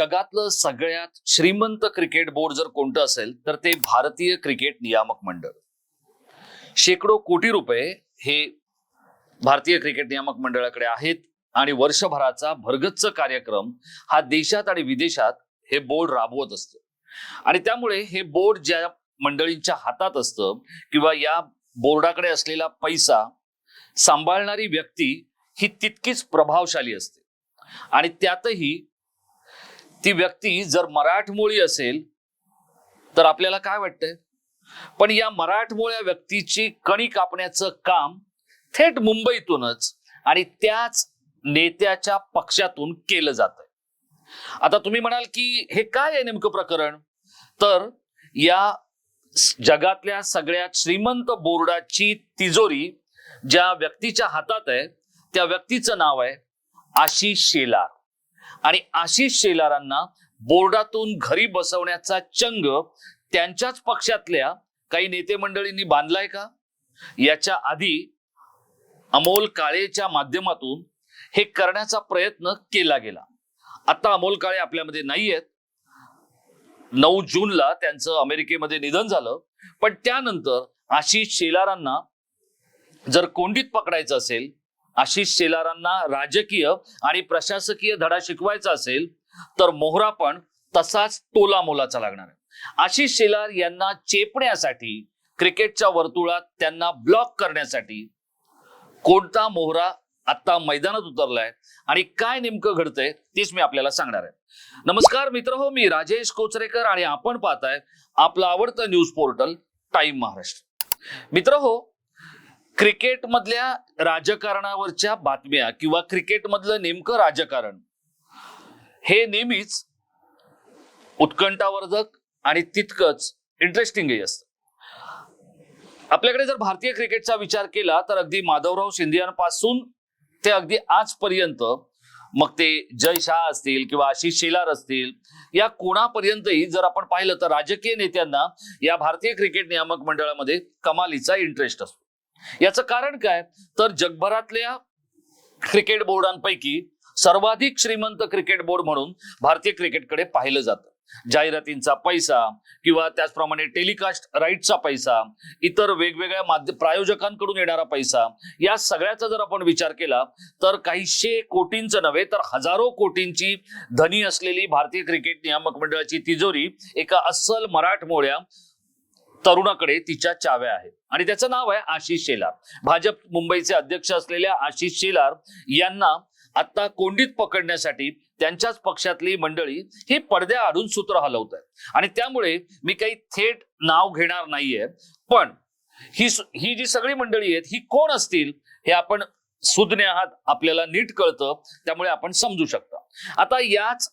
जगातलं सगळ्यात श्रीमंत क्रिकेट बोर्ड जर कोणतं असेल तर ते भारतीय क्रिकेट नियामक मंडळ. शेकडो कोटी रुपये हे भारतीय क्रिकेट नियामक मंडळाकडे आहेत आणि वर्षभराचा भरगच्च कार्यक्रम हा देशात आणि विदेशात हे बोर्ड राबवत असतं. आणि त्यामुळे हे बोर्ड ज्या मंडळींच्या हातात असतं किंवा या बोर्डाकडे असलेला पैसा सांभाळणारी व्यक्ती ही तितकीच प्रभावशाली असते. आणि त्यातही ती व्यक्ती जर मराठमोळी असेल तर आपल्याला काय वाटतंय? पण या मराठमोळ्या व्यक्तीची कणी कापण्याचं काम थेट मुंबईतूनच आणि त्याच नेत्याच्या पक्षातून केलं जात आता तुम्ही म्हणाल की हे काय आहे नेमकं प्रकरण? तर या जगातल्या सगळ्यात श्रीमंत बोर्डाची तिजोरी ज्या व्यक्तीच्या हातात आहे त्या व्यक्तीचं नाव आहे आशिष शेलार. आणि आशिष शेलारांना बोर्डातून घरी बसवण्याचा चंग त्यांच्याच पक्षातल्या काही नेते मंडळींनी बांधलाय का? याच्या आधी अमोल काळेच्या माध्यमातून हे करण्याचा प्रयत्न केला गेला. आता अमोल काळे आपल्यामध्ये नाहीयेत. नऊ जूनला त्यांचं अमेरिकेमध्ये निधन झालं. पण त्यानंतर आशिष शेलारांना जर कोंडीत पकडायचं असेल आशिष शेलारांना राजकीय आणि प्रशासकीय धडा शिकवायचा असेल तर मोहरा पण तसाच टोला मोलाचा लागणार आहे. आशिष शेलार यांना चेपण्यासाठी क्रिकेटच्या वर्तुळात त्यांना ब्लॉक करण्यासाठी कोणता मोहरा आता मैदानात उतरलाय आणि काय नेमकं घडतंय तेच मी आपल्याला सांगणार आहे. नमस्कार मित्र हो मी राजेश कोचरेकर आणि आपण पाहताय आपलं आवडतं न्यूज पोर्टल टाइम महाराष्ट्र. मित्र हो क्रिकेट मधल्या राजकारणावरच्या बातम्या किंवा क्रिकेटमधलं नेमकं राजकारण हे नेहमीच उत्कंठावर्धक आणि तितकंच इंटरेस्टिंगही असतं. आपल्याकडे जर भारतीय क्रिकेटचा विचार केला तर अगदी माधवराव शिंदियांपासून ते अगदी आजपर्यंत मग ते जय शाह असतील किंवा आशिष शेलार असतील या कोणापर्यंतही जर आपण पाहिलं तर राजकीय नेत्यांना या भारतीय क्रिकेट नियामक मंडळामध्ये कमालीचा इंटरेस्ट असतो. याचं कारण काय? तर जगभरातल्या क्रिकेट बोर्डांपैकी सर्वाधिक श्रीमंत क्रिकेट बोर्ड म्हणून भारतीय क्रिकेटकडे पाहिलं जातं. जाहिरातींचा पैसा किंवा त्याचप्रमाणे टेलिकास्ट राईटचा पैसा इतर वेगवेगळ्या माध्यम प्रायोजकांकडून येणारा पैसा या सगळ्याचा जर आपण विचार केला तर काहीशे कोटींचं नव्हे तर हजारो कोटींची धनी असलेली भारतीय क्रिकेट नियामक मंडळाची तिजोरी एका अस्सल मराठमोळ्या तरुणाकडे तिच्या चाव्या आहेत. आणि त्याचं नाव आहे आशिष शेलार. भाजप मुंबईचे अध्यक्ष असलेल्या आशिष शेलार यांना आता कोंडीत पकडण्यासाठी त्यांच्याच पक्षातली मंडळी ही पडद्या आडून सूत्र हलवत आहेत आणि त्यामुळे मी काही थेट नाव घेणार नाहीये पण ही ही जी सगळी मंडळी आहेत ही कोण असतील हे आपण सुज्ञ आहात आपल्याला नीट कळतं त्यामुळे आपण समजू शकता. आता याच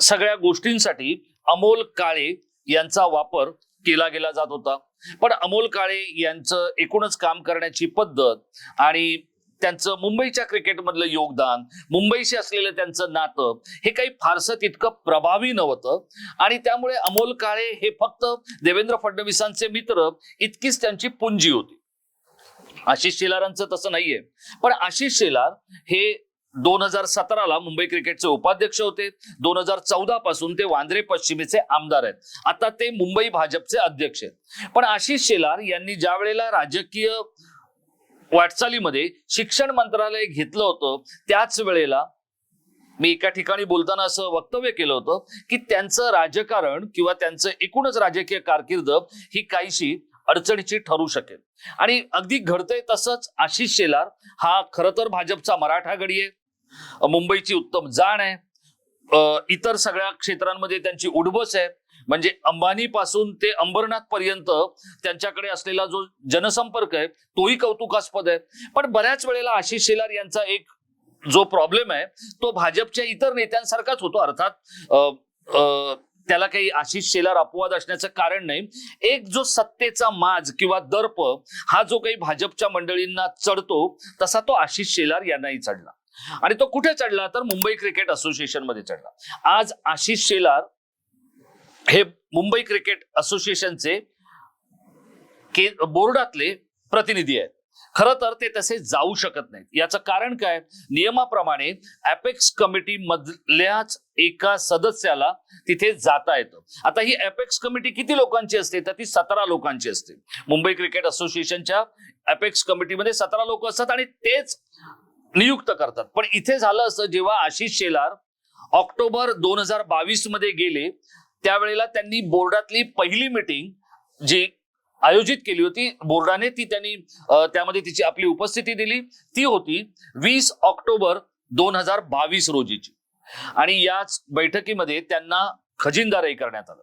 सगळ्या गोष्टींसाठी अमोल काळे यांचा वापर केला गेला जात होता. पण अमोल काळे यांचं एकूणच काम करण्याची पद्धत आणि त्यांचं मुंबईच्या क्रिकेटमधलं योगदान मुंबईशी असलेलं त्यांचं नातं हे काही फारसं तितकं प्रभावी नव्हतं. आणि त्यामुळे अमोल काळे हे फक्त देवेंद्र फडणवीसांचे मित्र इतकीच त्यांची पुंजी होती. आशिष शेलारांचं तसं नाहीये. पण आशिष शेलार हे दोन हजार सतराला मुंबई क्रिकेटचे उपाध्यक्ष होते. दोन हजार चौदा पासून ते वांद्रे पश्चिमेचे आमदार आहेत. आता ते मुंबई भाजपचे अध्यक्ष आहेत. पण आशिष शेलार यांनी ज्या वेळेला राजकीय वाटचालीमध्ये शिक्षण मंत्रालय घेतलं होतं त्याच वेळेला मी एका ठिकाणी बोलताना असं वक्तव्य केलं होतं की त्यांचं राजकारण किंवा त्यांचं एकूणच राजकीय कारकीर्द ही काहीशी अडचणीची ठरू शकेल. आणि अगदी घडतंय तसंच आशिष शेलार हा खरं तर भाजपचा मराठा गडी आहे. मुंबईची उत्तम जाण आहे. इतर सगळ्या क्षेत्रांमध्ये त्यांची उडबस आहे. म्हणजे अंबानी पासून ते अंबरनाथ पर्यंत त्यांच्याकडे असलेला जो जनसंपर्क आहे तोही कौतुकास्पद आहे. पण बऱ्याच वेळेला आशिष शेलार यांचा एक जो प्रॉब्लेम आहे तो भाजपच्या इतर नेत्यांसारखाच होतो. अर्थात त्याला काही आशिष शेलार अपवाद असण्याचं कारण नाही. एक जो सत्तेचा माज किंवा दर्प हा जो काही भाजपच्या मंडळींना चढतो तसा तो आशिष शेलार यांनाही चढला. आणि तो कुठे चढला? तर मुंबई क्रिकेट असोसिएशनमध्ये चढला. आज आशिष शेलार हे मुंबई क्रिकेट असोसिएशनचे के बोर्डातले प्रतिनिधी आहेत. खरं तर ते तसे जाऊ शकत नाहीत. याचं कारण काय? नियमाप्रमाणे अपेक्स कमिटी मधल्याच एका सदस्याला तिथे जाता येतं. आता ही अपेक्स कमिटी किती लोकांची असते? तर ती सतरा लोकांची असते. मुंबई क्रिकेट असोसिएशनच्या अपेक्स कमिटीमध्ये सतरा लोक असतात आणि तेच नियुक्त करतात. पण इथे झालं असं जेव्हा आशिष शेलार ऑक्टोबर दोन हजार बावीसमध्ये गेले त्यावेळेला त्यांनी बोर्डातली पहिली मिटिंग जी आयोजित केली होती बोर्डाने ती त्यांनी त्यामध्ये तिची आपली उपस्थिती दिली. ती होती वीस ऑक्टोबर दोन हजार बावीस रोजीची. आणि याच बैठकीमध्ये त्यांना खजिनदारही करण्यात आलं.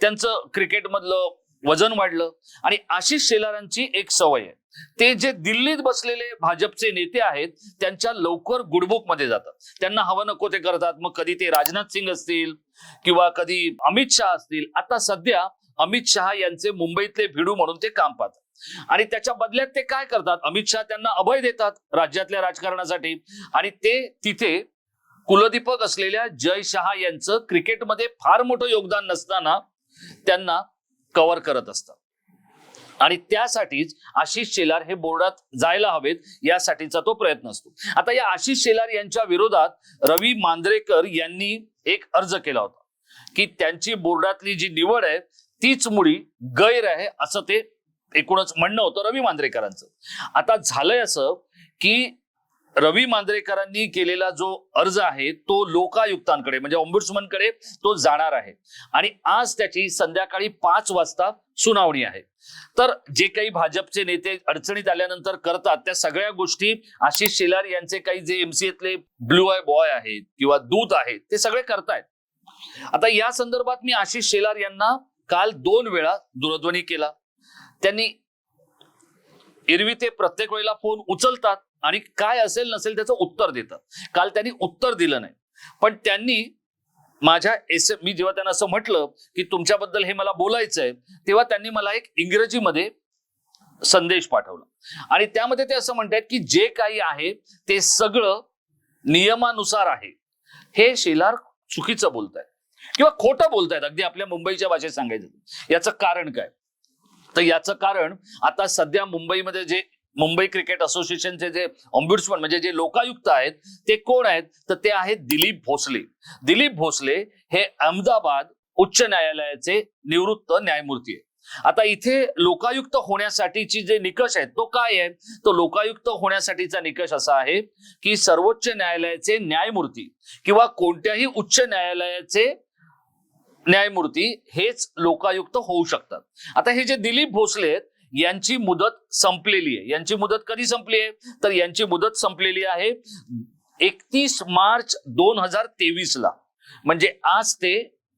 त्यांचं क्रिकेटमधलं वजन वाढलं. आणि आशिष शेलारांची एक सवय आहे. ते जे दिल्लीत बसलेले भाजपचे नेते आहेत त्यांच्या लवकर गुडबुकमध्ये जातात. त्यांना हवं नको ते करतात. मग कधी ते राजनाथ सिंग असतील किंवा कधी अमित शहा असतील. आता सध्या अमित शहा यांचे मुंबईतले भिडू म्हणून ते काम पाहतात. आणि त्याच्या बदल्यात ते काय करतात? अमित शहा त्यांना अभय देतात राज्यातल्या राजकारणासाठी. आणि ते तिथे कुलदीपक असलेल्या जय शहा यांचं क्रिकेटमध्ये फार मोठं योगदान नसताना त्यांना कव्हर करत असतात. आणि त्यासाठीच आशिष शेलार हे बोर्डात जायला हवेत यासाठीचा तो प्रयत्न असतो. आता या आशिष शेलार यांच्या विरोधात रवी मांद्रेकर यांनी एक अर्ज केला होता की त्यांची बोर्डातली जी निवड आहे तीच मुळी गैर आहे असं ते एकूणच म्हणणं होतं रवी मांद्रेकरांचं. आता झालंय असं की रवी मांद्रेकरांनी केलेला जो अर्ज आहे तो लोकायुक्तांकडे म्हणजे ऑम्बुड्समनकडे तो जाणार आहे. आणि आज त्याची संध्याकाळी पाच वाजता सुनावणी आहे. तर जे काही भाजपचे नेते अडचणीत आल्यानंतर करतात त्या सगळ्या गोष्टी आशिष शेलार यांचे काही जे एमसीएतले ब्लू आय बॉय आहेत किंवा दूत आहेत ते सगळे करतायत. आता या संदर्भात मी आशिष शेलार यांना काल दोन वेळा दूरध्वनी केला. त्यांनी एरवी ते प्रत्येक वेळेला फोन उचलतात. आणि काय असेल नसेल त्याचं उत्तर देतात काल त्यांनी उत्तर दिलं नाही. पण त्यांनी माझ्या एस मी जेव्हा त्यांना असं म्हटलं की तुमच्याबद्दल हे मला बोलायचं आहे तेव्हा त्यांनी मला एक इंग्रजीमध्ये संदेश पाठवला. आणि त्यामध्ये ते असं म्हणतात की जे काही आहे ते सगळं नियमानुसार आहे. हे शेलार चुकीचं बोलतायत. किंवा खोटं बोलतायत. अगदी आपल्या मुंबईच्या भाषेत सांगायचं याचं कारण काय? तर याचं कारण आता सध्या मुंबईमध्ये जे मुंबई क्रिकेट असोसिएशनचे जे ऑम्ब्युड्समन म्हणजे जे लोकायुक्त आहेत ते कोण आहेत? तर ते आहेत दिलीप भोसले. दिलीप भोसले हे अहमदाबाद उच्च न्यायालयाचे निवृत्त न्यायमूर्ती आहे आता इथे लोकायुक्त होण्यासाठीची जे निकष आहेत तो काय आहे? तो लोकायुक्त होण्यासाठीचा निकष असा आहे की सर्वोच्च न्यायालयाचे न्यायमूर्ती किंवा कोणत्याही उच्च न्यायालयाचे न्यायमूर्ती हेच लोकायुक्त होऊ शकतात. आता हे जे दिलीप भोसले आहेत यांची मुदत संपलेली आहे. यांची मुदत कधी संपली आहे? तर यांची मुदत संपलेली आहे एकतीस मार्च दोन हजार तेवीस ला म्हणजे आज ते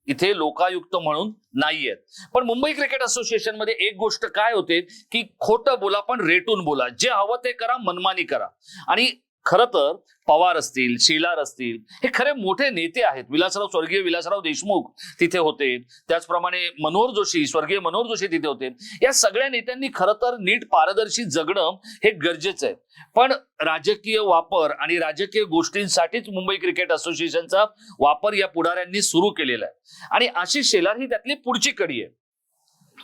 इथे लोकायुक्त म्हणून नाही आहेत पण मुंबई क्रिकेट असोसिएशनमध्ये एक गोष्ट काय होते की खोटं बोला पण रेटून बोला. जे हवं ते करा मनमानी करा. आणि खरं तर पवार असतील शेलार असतील हे खरे मोठे नेते आहेत. विलासराव स्वर्गीय विलासराव देशमुख तिथे होते. त्याचप्रमाणे मनोहर जोशी स्वर्गीय मनोहर जोशी तिथे होते. या सगळ्या नेत्यांनी खरं तर नीट पारदर्शी जगणं हे गरजेचं आहे. पण राजकीय वापर आणि राजकीय गोष्टींसाठीच मुंबई क्रिकेट असोसिएशनचा वापर या पुढाऱ्यांनी सुरू केलेला आहे. आणि आशिष शेलार ही त्यातली पुढची कडी आहे.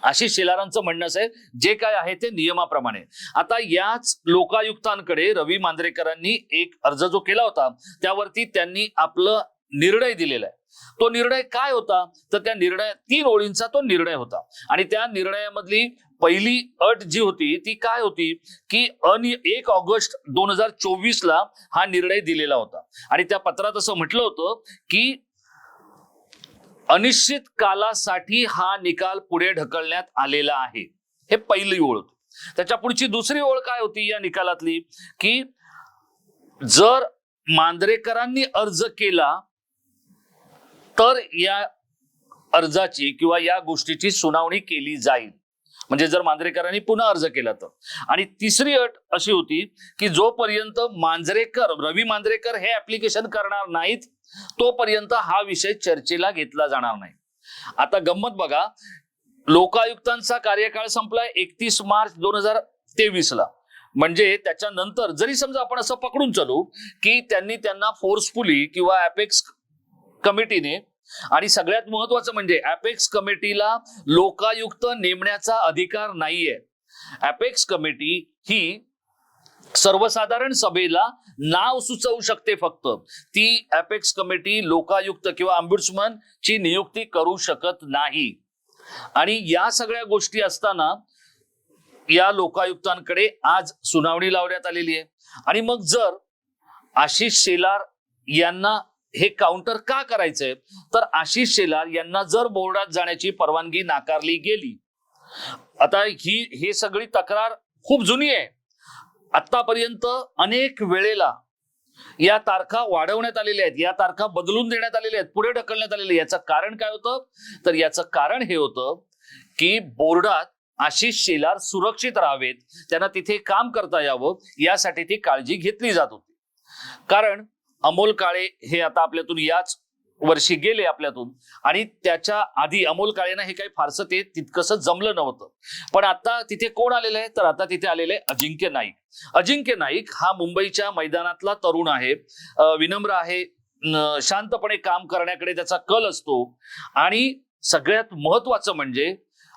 आशिष शेलारांचं म्हणणं असं आहे जे काय आहे ते नियमाप्रमाणे. आता याच लोकायुक्तांकडे रवी मांद्रेकरांनी एक अर्ज जो केला होता त्यावरती त्यांनी आपलं निर्णय दिलेला आहे. तो निर्णय काय होता? तर त्या निर्णय तीन ओळींचा तो निर्णय होता. आणि त्या निर्णयामधली पहिली अट जी होती ती काय होती? की अनि एक ऑगस्ट दोन हजार चोवीस ला हा निर्णय दिलेला होता. आणि त्या पत्रात असं म्हटलं होतं की अनिश्चित कालासाठी हा निकाल पुढे ढकलण्यात आलेला आहे. हे पहिली ओळ त्याच्या पुढची दुसरी ओळ काय होती या निकालातली? की जर मांद्रेकरांनी अर्ज केला तर या अर्जाची किंवा या गोष्टीची सुनावणी केली जाईल. म्हणजे जर मांजरेकरांनी पुन्हा अर्ज केला तर. आणि तिसरी अट अशी होती की जोपर्यंत मांजरेकर रवी मांजरेकर हे ऍप्लिकेशन करणार नाहीत तोपर्यंत हा विषय चर्चेला घेतला जाणार नाही. आता गंमत बघा लोकायुक्तांचा कार्यकाळ संपलाय एकतीस मार्च दोन हजार तेवीस ला म्हणजे त्याच्यानंतर जरी समजा आपण असं पकडून चालू की त्यांनी त्यांना फोर्सफुली किंवा अपेक्स कमिटीने आणि सगळ्यात महत्वाचं म्हणजे अपेक्स कमिटीला लोकायुक्त नेमण्याचा अधिकार नाहीये. अपेक्स कमिटी ही सर्वसाधारण सभेला नाव सुचवू शकते फक्त. ती अपेक्स कमिटी लोकायुक्त किंवा अम्बुड्समन ची नियुक्ती करू शकत नाही. आणि या सगळ्या गोष्टी असताना या लोकायुक्तांकडे आज सुनावणी लावण्यात आलेली आहे. आणि मग जर आशिष शेलार यांना हे काउंटर का करायचंय तर आशिष शेलार यांना जर बोर्डात जाण्याची परवानगी नाकारली गेली. आता ही हे सगळी तक्रार खूप जुनी आहे. आतापर्यंत अनेक वेळेला या तारखा वाढवण्यात आलेल्या आहेत. या तारखा बदलून देण्यात आलेल्या आहेत. पुढे ढकलण्यात आलेले याचं कारण काय होतं? तर याचं कारण हे होतं की बोर्डात आशिष शेलार सुरक्षित राहावेत. त्यांना तिथे काम करता यावं. यासाठी ती काळजी घेतली जात होती. कारण अमोल काळे हे आता आपल्यातून याच वर्षी गेले आपल्यातून. आणि त्याच्या आधी अमोल काळेनं हे काही फारसं ते तितकंसं जमलं नव्हतं. पण आता तिथे कोण आलेलं आहे? तर आता तिथे आलेलं आहे अजिंक्य नाईक. अजिंक्य नाईक हा मुंबईच्या मैदानातला तरुण आहे. विनम्र आहे. शांतपणे काम करण्याकडे त्याचा कल असतो. आणि सगळ्यात महत्वाचं म्हणजे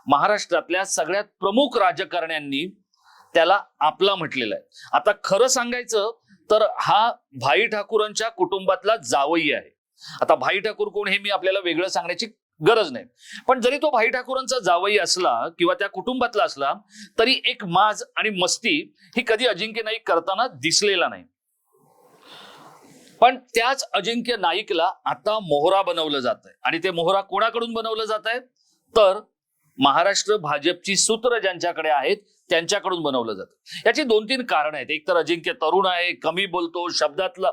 महाराष्ट्रातल्या सगळ्यात प्रमुख राजकारण्यांनी त्याला आपला म्हटलेला आहे. आता खरं सांगायचं तर हा भाई ठाकूरांच्या कुटुंबातला जावई आहे. आता भाई ठाकूर कोण हे मी आपल्याला वेगळं सांगण्याची गरज नाही. पण जरी तो भाई ठाकूरांचा जावई असला किंवा त्या कुटुंबातला असला तरी एक माज आणि मस्ती ही कधी अजिंक्य नाईक करताना दिसलेला नाही. पण त्याच अजिंक्य नाईकला आता मोहरा बनवलं जात आहे आणि ते मोहरा कोणाकडून बनवलं जात आहे तर महाराष्ट्र भाजपची सूत्र ज्यांच्याकडे आहेत त्यांच्याकडून बनवलं जातं. याची दोन तीन कारण आहेत. एक तर अजिंक्य तरुण आहे कमी बोलतो शब्दातला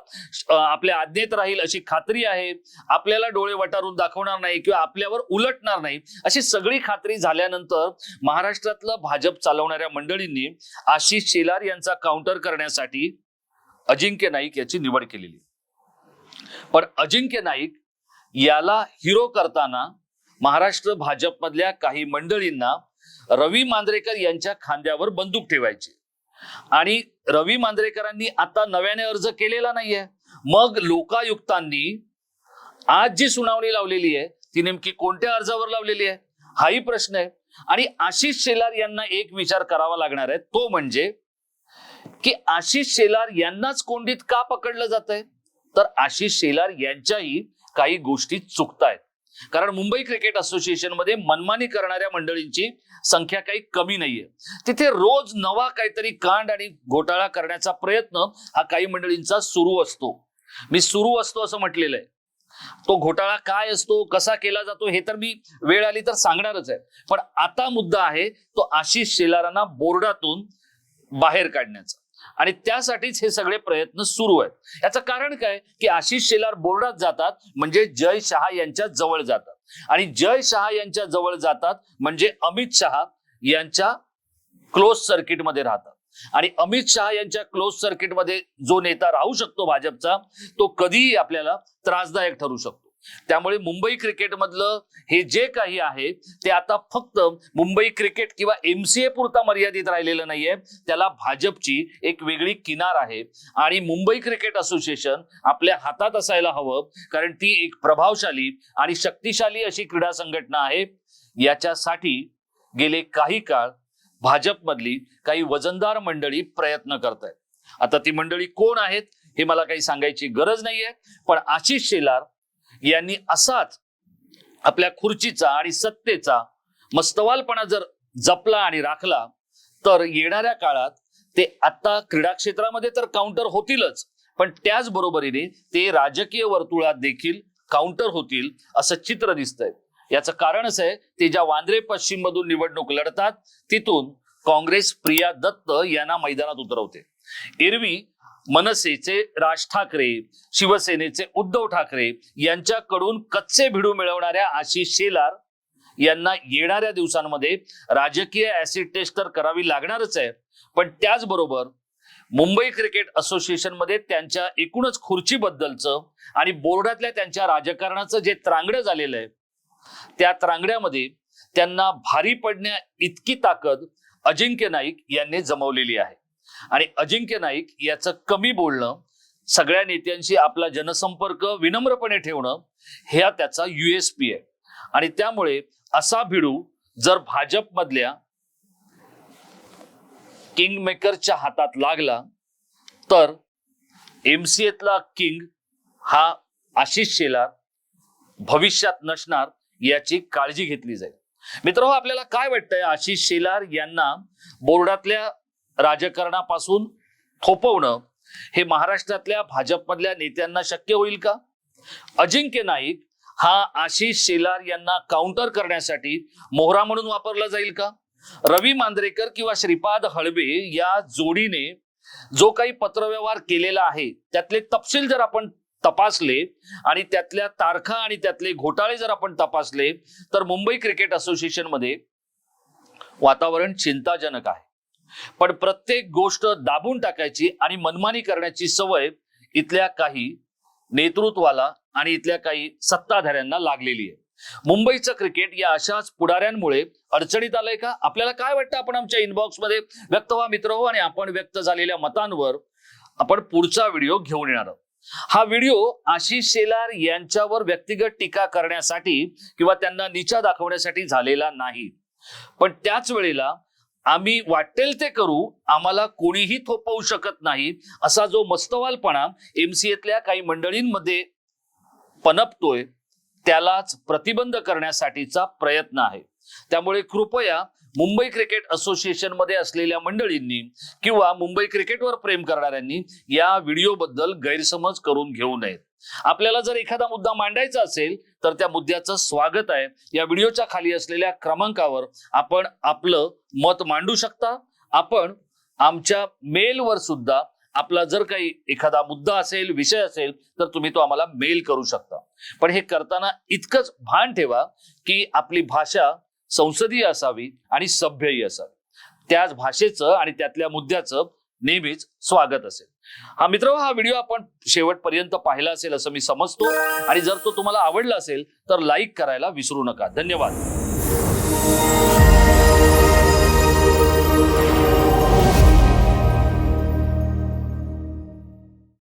आपल्या आज्ञेत राहील अशी खात्री आहे. आपल्याला डोळे वटारून दाखवणार नाही किंवा आपल्यावर उलटणार नाही अशी सगळी खात्री झाल्यानंतर महाराष्ट्रातलं भाजप चालवणाऱ्या मंडळींनी आशिष शेलार यांचा काउंटर करण्यासाठी अजिंक्य नाईक याची निवड केलेली. पण अजिंक्य नाईक याला हिरो करताना महाराष्ट्र भाजपमधल्या काही मंडळींना रवी मांजरेकर यांच्या खांद्यावर बंदूक ठेवायची. आणि रवी मांजरेकरांनी आता नव्याने अर्ज केलेला नाहीये. मग लोकायुक्तांनी आज जी सुनावणी लावलेली आहे ती नेमकी कोणत्या अर्जावर लावलेली आहे? हाही प्रश्न आहे. आणि आशिष शेलार यांना एक विचार करावा लागणार आहे. तो म्हणजे की आशिष शेलार यांनाच कोंडीत का पकडलं जात आहे तर आशिष शेलार यांच्याही काही गोष्टी चुकतायत. कारण मुंबई क्रिकेट असोसिएशनमध्ये मनमानी करणाऱ्या मंडळींची संख्या काही कमी नाहीये. तिथे रोज नवा काहीतरी कांड आणि घोटाळा करण्याचा प्रयत्न हा काही मंडळींचा सुरू असतो. मी सुरू असतो असं म्हटलेलं आहे. तो घोटाळा काय असतो कसा केला जातो हे तर मी वेळ आली तर सांगणारच आहे. पण आता मुद्दा आहे तो आशिष शेलारांना बोर्डातून बाहेर काढण्याचा. आणि त्यासाठीच हे सगळे प्रयत्न सुरू आहेत. याचं कारण काय? की आशिष शेलार बोर्डात जातात म्हणजे जय शहा यांच्या जवळ जातात. आणि जय शहा यांच्या जवळ जातात म्हणजे अमित शहा यांच्या क्लोज सर्किटमध्ये राहतात. आणि अमित शहा यांच्या क्लोज सर्किटमध्ये जो नेता राहू शकतो भाजपचा तो कधीही आपल्याला त्रासदायक ठरू शकतो. त्यामुळे मुंबई क्रिकेटमधलं हे जे काही आहे ते आता फक्त मुंबई क्रिकेट किंवा एमसीए पुरता मर्यादित राहिलेलं नाहीये. त्याला भाजपची एक वेगळी किनार आहे. आणि मुंबई क्रिकेट असोसिएशन आपल्या हातात असायला हवं कारण ती एक प्रभावशाली आणि शक्तिशाली अशी क्रीडा संघटना आहे. याच्यासाठी गेले काही काळ भाजपमधली काही वजनदार मंडळी प्रयत्न करत आहेत आता ती मंडळी कोण आहेत हे मला काही सांगायची गरज नाहीये पण आशिष शेलार यांनी असाच आपल्या खुर्चीचा आणि सत्तेचा मस्तवालपणा जर जपला आणि राखला तर येणाऱ्या काळात ते आता क्रीडा क्षेत्रामध्ये तर काउंटर होतीलच. पण त्याच बरोबरीने ते राजकीय वर्तुळात देखील काउंटर होतील असं चित्र दिसतंय. याचं कारण असं आहे ते ज्या वांद्रे पश्चिम मधून निवडणूक लढतात तिथून काँग्रेस प्रिया दत्त यांना मैदानात उतरवते. एरवी मनसेचे राज ठाकरे शिवसेनेचे उद्धव ठाकरे यांच्याकडून कच्चे भिडू मिळवणाऱ्या आशिष शेलार यांना येणाऱ्या दिवसांमध्ये राजकीय ऍसिड टेस्ट तर करावी लागणारच आहे. पण त्याचबरोबर मुंबई क्रिकेट असोसिएशनमध्ये त्यांच्या एकूणच खुर्चीबद्दलचं आणि बोर्डातल्या त्यांच्या राजकारणाचं जे त्रांगडं झालेलं आहे त्या त्रांगड्यामध्ये त्यांना भारी पडण्या इतकी ताकद अजिंक्य नाईक यांनी जमवलेली आहे. आणि अजिंक्य नाईक याचं कमी बोलणं सगळ्या नेत्यांशी आपला जनसंपर्क विनम्रपणे ठेवणं ह्या त्याचा युएसपी आहे. आणि त्यामुळे असा भिडू जर भाजपमधल्या किंग मेकरच्या हातात लागला तर एम सी एतला किंग हा आशिष शेलार भविष्यात नसणार याची काळजी घेतली जाईल. मित्र आपल्याला काय वाटतंय? आशिष शेलार यांना बोर्डातल्या राजकारणापासून थोपवणं हे महाराष्ट्रातल्या भाजपमधल्या नेत्यांना शक्य होईल का? अजिंक्य नाईक हा आशिष शेलार यांना काउंटर करण्यासाठी मोहरा म्हणून वापरला जाईल का? रवी मांद्रेकर किंवा श्रीपाद हळबे या जोडीने जो काही पत्रव्यवहार केलेला आहे त्यातले तपशील जर आपण तपासले आणि त्यातल्या तारखा आणि त्यातले घोटाळे जर आपण तपासले तर मुंबई क्रिकेट असोसिएशनमध्ये वातावरण चिंताजनक आहे. पण प्रत्येक गोष्ट दाबून टाकायची आणि मनमानी करण्याची सवय इथल्या काही नेतृत्वाला आणि इथल्या काही सत्ताधाऱ्यांना लागलेली आहे. मुंबईचं क्रिकेट या अशाच पुढाऱ्यांमुळे अडचणीत आलंय का? आपल्याला काय वाटतं आपण आमच्या इनबॉक्समध्ये व्यक्त व्हा मित्र हो आणि आपण व्यक्त झालेल्या मतांवर आपण पुढचा व्हिडिओ घेऊन येणार आहोत. हा व्हिडिओ आशिष शेलार यांच्यावर व्यक्तिगत टीका करण्यासाठी किंवा त्यांना निचा दाखवण्यासाठी झालेला नाही. पण त्याच वेळेला आम्ही वाटेल ते करू आम्हाला कोणीही थोपवू शकत नाही. असा जो मस्तवालपणा एमसीएतल्या काही मंडळींमध्ये पनपतोय त्यालाच प्रतिबंध करण्यासाठीचा प्रयत्न आहे. त्यामुळे कृपया मुंबई क्रिकेट असोसिएशनमध्ये असलेल्या मंडळींनी किंवा मुंबई क्रिकेटवर प्रेम करणाऱ्यांनी या व्हिडिओबद्दल गैरसमज करून घेऊ नयेत. आपल्याला जर एखादा मुद्दा मांडायचा असेल तर त्या मुद्द्याचं स्वागत आहे. या व्हिडिओच्या खाली असलेल्या क्रमांकावर आपण आपलं मत मांडू शकता. आपण आमच्या मेलवर सुद्धा आपला जर काही एखादा मुद्दा असेल विषय असेल तर तुम्ही तो आम्हाला मेल करू शकता. पण हे करताना इतकंच भान ठेवा की आपली भाषा संसदीय असावी आणि सभ्यही असावी. त्याच भाषेचं आणि त्यातल्या मुद्द्याचं नेहमीच स्वागत असेल. हा मित्र हा व्हिडिओ आपण शेवटपर्यंत पाहिला असेल असं मी समजतो. आणि जर तो तुम्हाला आवडला असेल तर लाईक करायला विसरू नका. धन्यवाद.